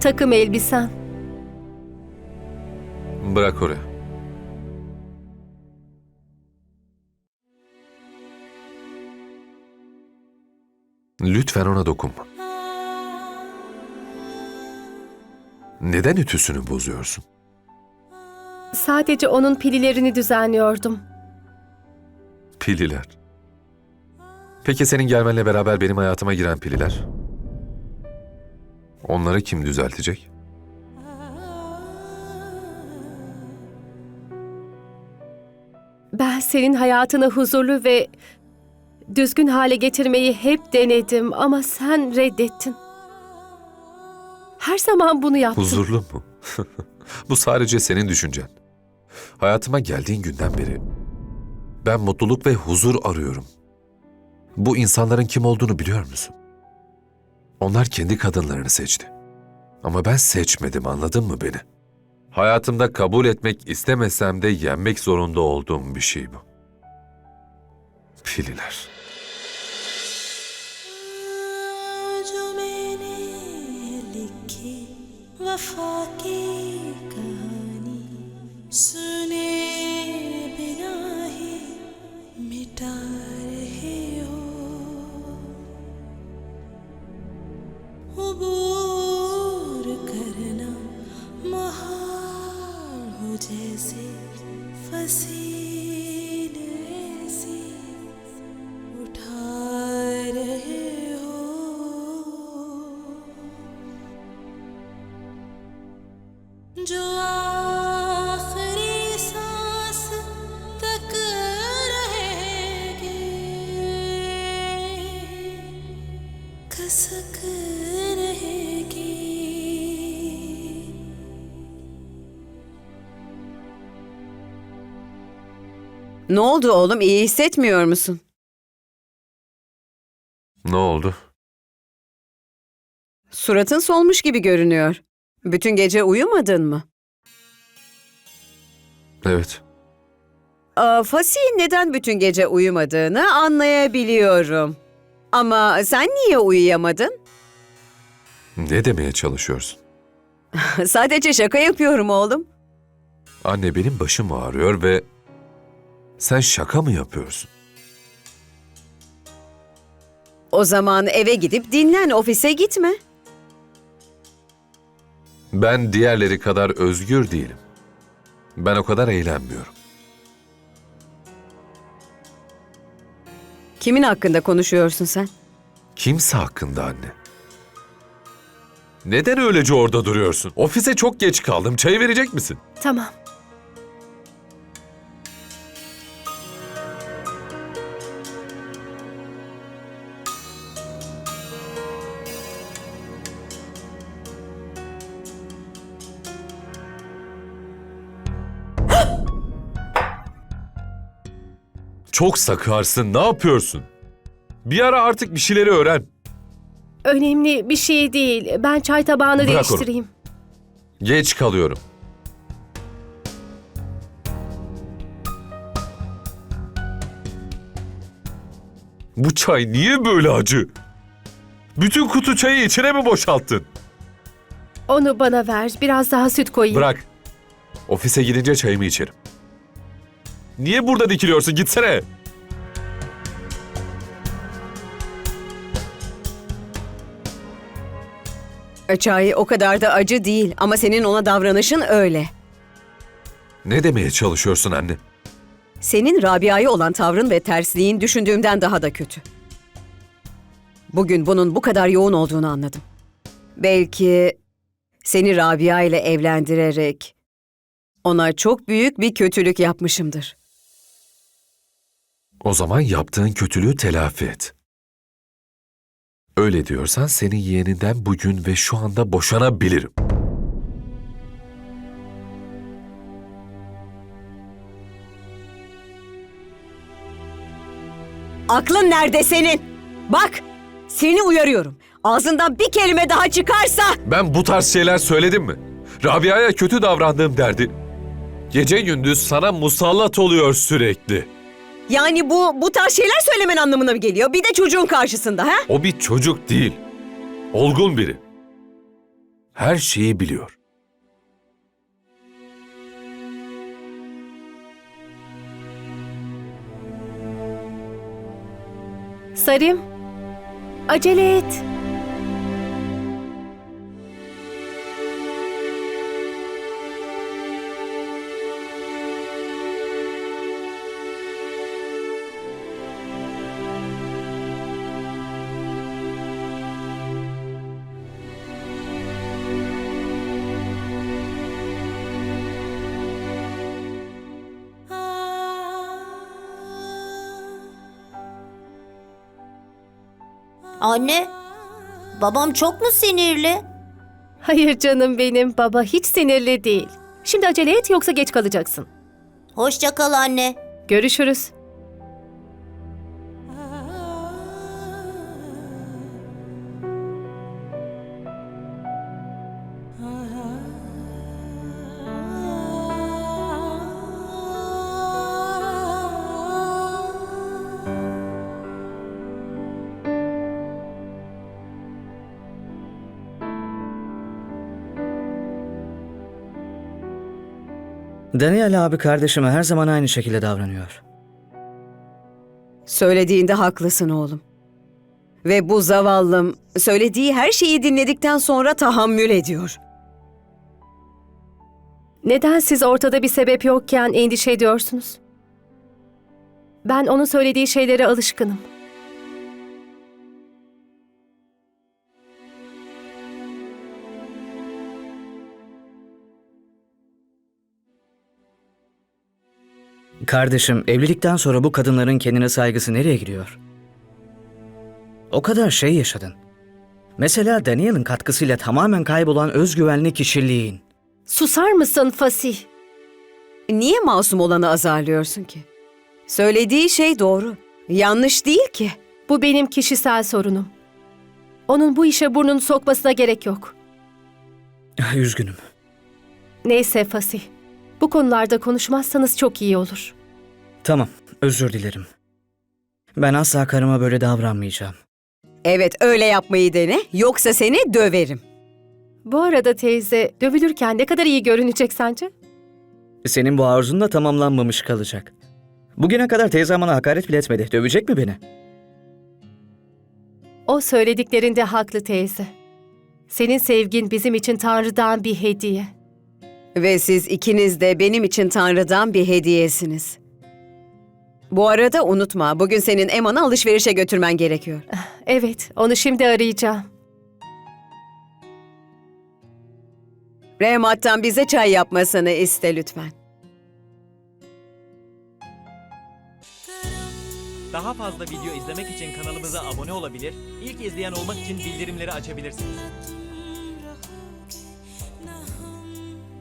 takım elbisen. Bırak oraya. Lütfen ona dokunma. Neden ütüsünü bozuyorsun? Sadece onun pililerini düzenliyordum. Pililer. Peki senin gelmenle beraber benim hayatıma giren pililer? Onları kim düzeltecek? Ben senin hayatını huzurlu ve düzgün hale getirmeyi hep denedim ama sen reddettin. Her zaman bunu yaptın. Huzurlu mu? Bu sadece senin düşüncen. Hayatıma geldiğin günden beri ben mutluluk ve huzur arıyorum. Bu insanların kim olduğunu biliyor musun? Onlar kendi kadınlarını seçti. Ama ben seçmedim anladın mı beni? Hayatımda kabul etmek istemesem de yenmek zorunda olduğum bir şey bu. Fililer. जो मैंने लिखी वफा की कहानी उबूर करना महार हो जैसे फसीले ऐसी उठा रहे हो। जो Ne oldu oğlum? İyi hissetmiyor musun? Ne oldu? Suratın solmuş gibi görünüyor. Bütün gece uyumadın mı? Evet. Aa, Fasih'in neden bütün gece uyumadığını anlayabiliyorum. Ama sen niye uyuyamadın? Ne demeye çalışıyorsun? Sadece şaka yapıyorum oğlum. Anne benim başım ağrıyor ve sen şaka mı yapıyorsun? O zaman eve gidip dinlen, ofise gitme. Ben diğerleri kadar özgür değilim. Ben o kadar eğlenmiyorum. Kimin hakkında konuşuyorsun sen? Kimse hakkında anne. Neden öylece orada duruyorsun? Ofise çok geç kaldım. Çay verecek misin? Tamam. Çok sakarsın. Ne yapıyorsun? Bir ara artık bir şeyleri öğren. Önemli bir şey değil. Ben çay tabağını Bırak onu. değiştireyim. Geç kalıyorum. Bu çay niye böyle acı? Bütün kutu çayı içine mi boşalttın? Onu bana ver. Biraz daha süt koyayım. Bırak. Ofise gidince çayımı içerim. Niye burada dikiliyorsun? Gitsene. Çay o kadar da acı değil ama senin ona davranışın öyle. Ne demeye çalışıyorsun anne? Senin Rabia'ya olan tavrın ve tersliğin düşündüğümden daha da kötü. Bugün bunun bu kadar yoğun olduğunu anladım. Belki seni Rabia ile evlendirerek ona çok büyük bir kötülük yapmışımdır. O zaman yaptığın kötülüğü telafi et. Öyle diyorsan senin yeğeninden bugün ve şu anda boşanabilirim. Aklın nerede senin? Bak, seni uyarıyorum. Ağzından bir kelime daha çıkarsa... Ben bu tarz şeyler söyledim mi? Rabia'ya kötü davrandığım derdi. Gece gündüz sana musallat oluyor sürekli. Yani bu bu tarz şeyler söylemen anlamına mı geliyor? Bir de çocuğun karşısında ha? O bir çocuk değil. Olgun biri. her şeyi biliyor. Sarim, acele et. Anne, babam çok mu sinirli? Hayır canım benim, baba hiç sinirli değil. Şimdi acele et yoksa geç kalacaksın. Hoşça kal anne. Görüşürüz. Daniel abi kardeşime her zaman aynı şekilde davranıyor. Söylediğinde haklısın oğlum. Ve bu zavallım söylediği her şeyi dinledikten sonra tahammül ediyor. Neden siz ortada bir sebep yokken endişe ediyorsunuz? Ben onun söylediği şeylere alışkınım. Kardeşim evlilikten sonra bu kadınların kendine saygısı nereye gidiyor? O kadar şey yaşadın. Mesela Daniel'ın katkısıyla tamamen kaybolan özgüvenli kişiliğin. Susar mısın Fasih? Niye masum olanı azarlıyorsun ki? Söylediği şey doğru. Yanlış değil ki. Bu benim kişisel sorunum. Onun bu işe burnunu sokmasına gerek yok. Üzgünüm. Neyse Fasih. Bu konularda konuşmazsanız çok iyi olur. Tamam, özür dilerim. Ben asla karıma böyle davranmayacağım. Evet öyle yapmayı dene yoksa seni döverim. Bu arada teyze, dövülürken ne kadar iyi görünecek sence? Senin bu arzun da tamamlanmamış kalacak. Bugüne kadar teyzem bana hakaret bile etmedi. Dövecek mi beni? O söylediklerinde haklı teyze. Senin sevgin bizim için Tanrı'dan bir hediye. Ve siz ikiniz de benim için Tanrı'dan bir hediyesiniz. Bu arada unutma, bugün senin Eman'ı alışverişe götürmen gerekiyor. Evet, onu şimdi arayacağım. Rehmat'tan bize çay yapmasını iste lütfen. Daha fazla video izlemek için kanalımıza abone olabilir, ilk izleyen olmak için bildirimleri açabilirsiniz.